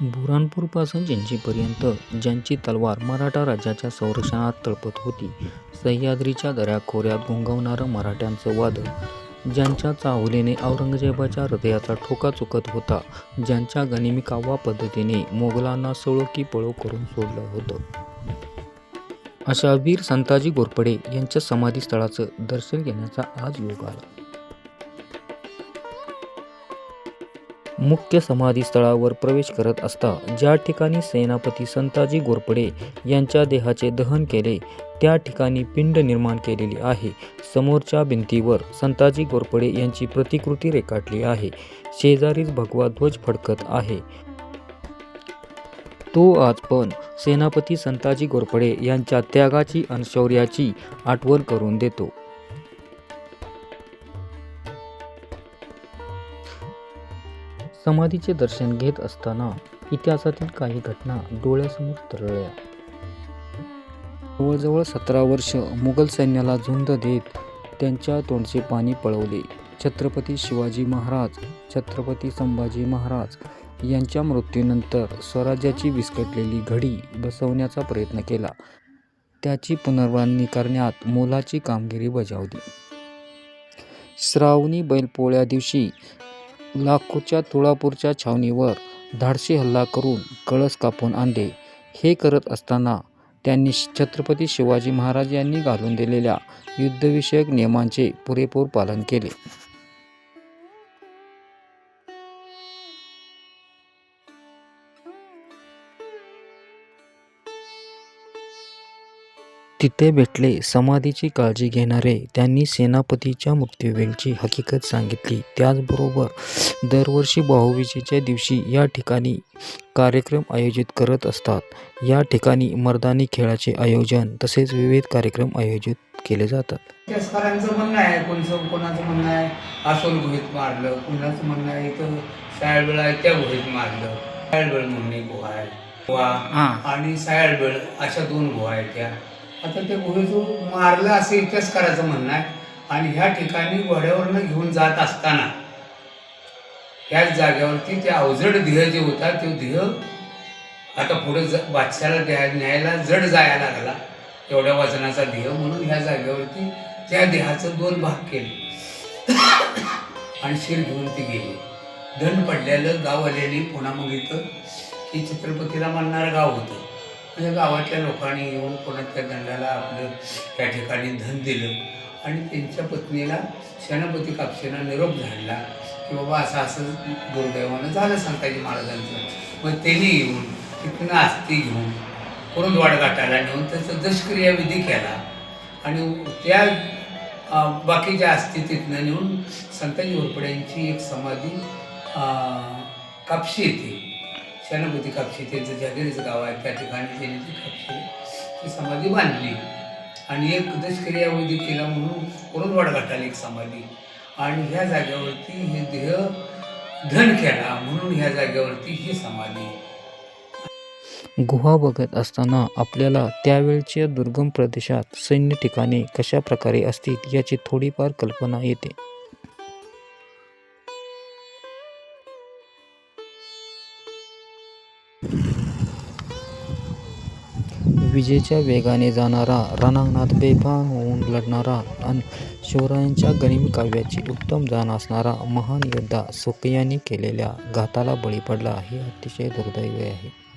बुऱ्हाणपूरपासून जिंजीपर्यंत ज्यांची तलवार मराठा राज्याच्या संरक्षणात तळपत होती, सह्याद्रीच्या दऱ्याखोऱ्यात गुंगवणारं मराठ्यांचं वादळ, ज्यांच्या चाहुलीने औरंगजेबाच्या हृदयाचा ठोका चुकत होता, ज्यांच्या गनिमी पद्धतीने मोगलांना सळो की पळो करून सोडलं होतं. अशा वीर संताजी घोरपडे यांच्या समाधीस्थळाचं दर्शन घेण्याचा आज योग आला. मुख्य समाधीस्थळावर प्रवेश करत असता ज्या ठिकाणी सेनापती संताजी घोरपडे यांच्या देहाचे दहन केले, त्या ठिकाणी पिंड निर्माण केलेली आहे. समोरच्या भिंतीवर संताजी घोरपडे यांची प्रतिकृती रेखाटली आहे. शेजारीच भगवा ध्वज फडकत आहे. तो आज पण सेनापती संताजी घोरपडे यांच्या त्यागाची अनशौर्याची आठवण करून देतो. समाधीचे दर्शन घेत असताना इतिहासातील काही घटना डोळ्यासमोर तरळल्या. जवळजवळ सतरा वर्ष मुघल सैन्याला झुंज देत त्यांच्या तोंडचे पाणी पळवले. छत्रपती शिवाजी महाराज, छत्रपती संभाजी महाराज यांच्या मृत्यूनंतर स्वराज्याची विस्कटलेली घडी बसवण्याचा प्रयत्न केला. त्याची पुनर्बांधणी करण्यात मोलाची कामगिरी बजावली. श्रावणी बैलपोळ्या दिवशी लाखोच्या तुळापूरच्या छावणीवर धाडसी हल्ला करून कळस कापून आणले. हे करत असताना त्यांनी छत्रपती शिवाजी महाराज यांनी घालून दिलेल्या युद्धविषयक नियमांचे पुरेपूर पालन केले. तिथे भेटले समाधीची काळजी घेणारे. त्यांनी सेनापतीच्या मृत्यूवेळची हकीकत सांगितली. त्याचबरोबर दरवर्षी भाऊबीजेच्या दिवशी या ठिकाणी कार्यक्रम आयोजित करत असतात. या ठिकाणी मर्दानी खेळाचे आयोजन तसेच विविध कार्यक्रम आयोजित केले जातात. इतिहासकारांचं म्हणणं आहे कोणचं कोणाचं म्हणणं आहे गुहेत मारलं कोणाचं म्हणणं आहे इथं सायळबेळ आहे त्या गुहेत मारलं सायळबेळ म्हणून एक गुहा आहे गुहा आणि सायळबेळ अशा दोन गुहा आहेत त्या आता त्या जो मारलं असं इतिहासकाराचं म्हणणं आहे. आणि ह्या ठिकाणी वड्यावरनं घेऊन जात असताना ह्याच जागेवरती ते अवजड ध्येय जे होता तो ध्येय आता पुढे ज बादशाला द्या न्यायला जड जायला लागला. एवढ्या वजनाचा ध्येय म्हणून ह्या जागेवरती त्या देहाचं दोन भाग केले. आणि शिर घेऊन ती गेली. धन पडलेलं गाव आलेली पुन्हा मग इथं की छत्रपतीला मानणारं गाव होतं. म्हणजे गावातल्या लोकांनी येऊन कोणाच्या दंडाला आपलं त्या ठिकाणी धन दिलं आणि त्यांच्या पत्नीला सेनापती कापशेनं निरोप झाडला की बाबा असं असं दुर्दैवानं झालं संताजी महाराजांचं. मग त्यांनी येऊन तिथनं आस्ती घेऊन कुरुंदवाड गाठाला नेऊन त्याचा दशक्रिया विधी केला. आणि त्या बाकीच्या आस्ती तिथनं नेऊन संताजी घोरपडे यांची एक समाधी कापशी येते. सेनापती कापशी त्यांचं जहागिरीचं गाव आहे. त्या ठिकाणी त्यांनी ती कापशी ती समाधी बांधली. आणि एक दशक्रिया विधी केला म्हणून कुरुंदवाड घाटाला एक समाधी. आणि ह्या जागेवरती हे देह धन केला म्हणून ह्या जागेवरती ही समाधी. गुहा बघत असताना आपल्याला त्यावेळच्या दुर्गम प्रदेशात सैन्य ठिकाणे कशा प्रकारे असतील याची थोडीफार कल्पना येते. विजेच्या वेगाने जाणारा, रणांगणात बेभान होऊन लढणारा अन शिवरायांच्या गनिमी काव्याची उत्तम जाण असणारा महान योद्धा स्वकीयांनी केलेल्या घाताला बळी पडला हे अतिशय दुर्दैवी आहे.